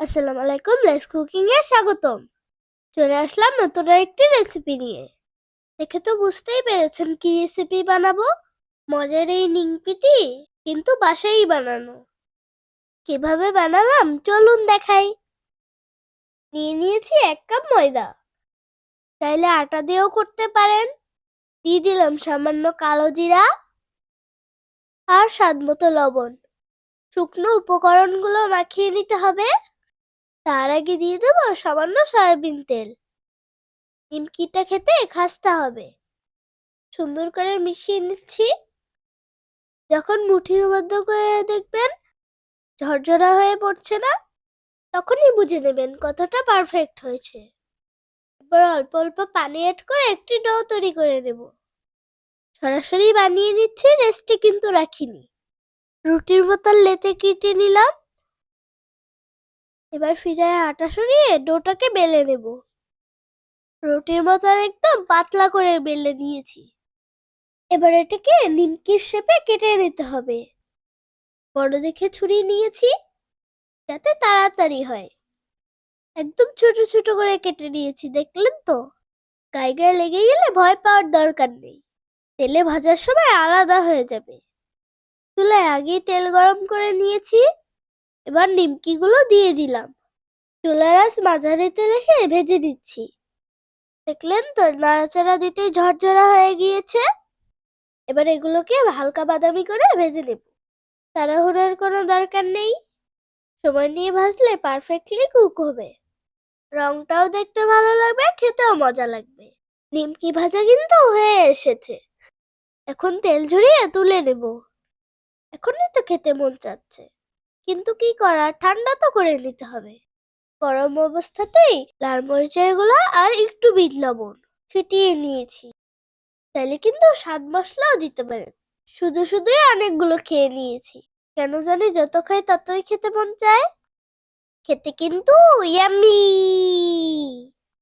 আসসালামু আলাইকুম less cooking এ স্বাগতম। চলে আসলাম নতুন একটি রেসিপি নিয়ে। দেখে তো বুঝতেই পেরেছেন কি রেসিপি বানাবো। মজার এই নিংপিটি কিন্তু বাসায়ই বানানো। কীভাবে বানালাম চলুন দেখাই। নিয়ে নিয়েছি এক কাপ ময়দা। চাইলে আটা দিয়েও করতে পারেন। দিয়ে দিলাম সামান্য কালো জিরা আর স্বাদ মতো লবণ। শুকনো উপকরণগুলো মাখিয়ে নিতে হবে। তার আগে দিয়ে দেবো সামান্য সয়াবিন তেল। নিমকিটা খেতে খাস্তা হবে। সুন্দর করে মিশিয়ে নিচ্ছি। যখন মুঠিবদ্ধ করে দেখবেন ঝরঝরা হয়ে পড়ছে না, তখনই বুঝে নেবেন কতটা পারফেক্ট হয়েছে। এবার অল্প অল্প পানি অ্যাড করে একটি ডো তৈরি করে নেব। সরাসরি বানিয়ে নিচ্ছি রেস্টে কিন্তু রাখিনি। রুটির মতো লেচে কেটে নিলাম। এবার ফিরায় আটা সরিয়ে ডোটাকে বেলে নেব। রুটির মতন একদম পাতলা করে বেলে নিয়েছি। এবার এটাকে নিমকির শেপে কেটে নিতে হবে। বড় দেখে ছুরি নিয়েছি যাতে তাড়াতাড়ি হয়। একদম ছোট ছোট করে কেটে নিয়েছি, দেখলেন তো? গায়ে গায়ে লেগে গেলে ভয় পাওয়ার দরকার নেই। তেলে ভাজার সময় আলাদা হয়ে যাবে। চুলায় আগেই তেল গরম করে নিয়েছি। এবার নিমকিগুলো দিয়ে দিলাম। চুলার আঁচ মাঝারিতে রেখে ভেজে দিচ্ছি দেখলেন তো, নাড়াচাড়া দিতেই ঝরঝরা হয়ে গিয়েছে। এবার এগুলোকে হালকা বাদামি করে ভেজে নেব। তাড়াহুড়োর কোনো দরকার নেই। সময় নিয়ে ভাজলে পারফেক্টলি কুক হবে। রংটাও দেখতে ভালো লাগবে, খেতেও মজা লাগবে। নিমকি ভাজা কিন্তু হয়ে এসেছে। এখন তেল ঝরিয়ে তুলে নেব। এখনই তো খেতে মন চাচ্ছে। কিন্তু কি করা ঠান্ডা তো করে নিতে হবে। গরম অবস্থাতেই লাল মরিচের গুঁড়া আর একটু বিট লবণ ফিটিয়ে নিয়েছি। তাহলে কিন্তু স্বাদ মশলাও দিতে পারেন। শুধু শুধুই অনেকগুলো খেয়ে নিয়েছি। কেন জানি যত খাই ততই খেতে মন চায়। খেতে কিন্তু ইয়াম্মি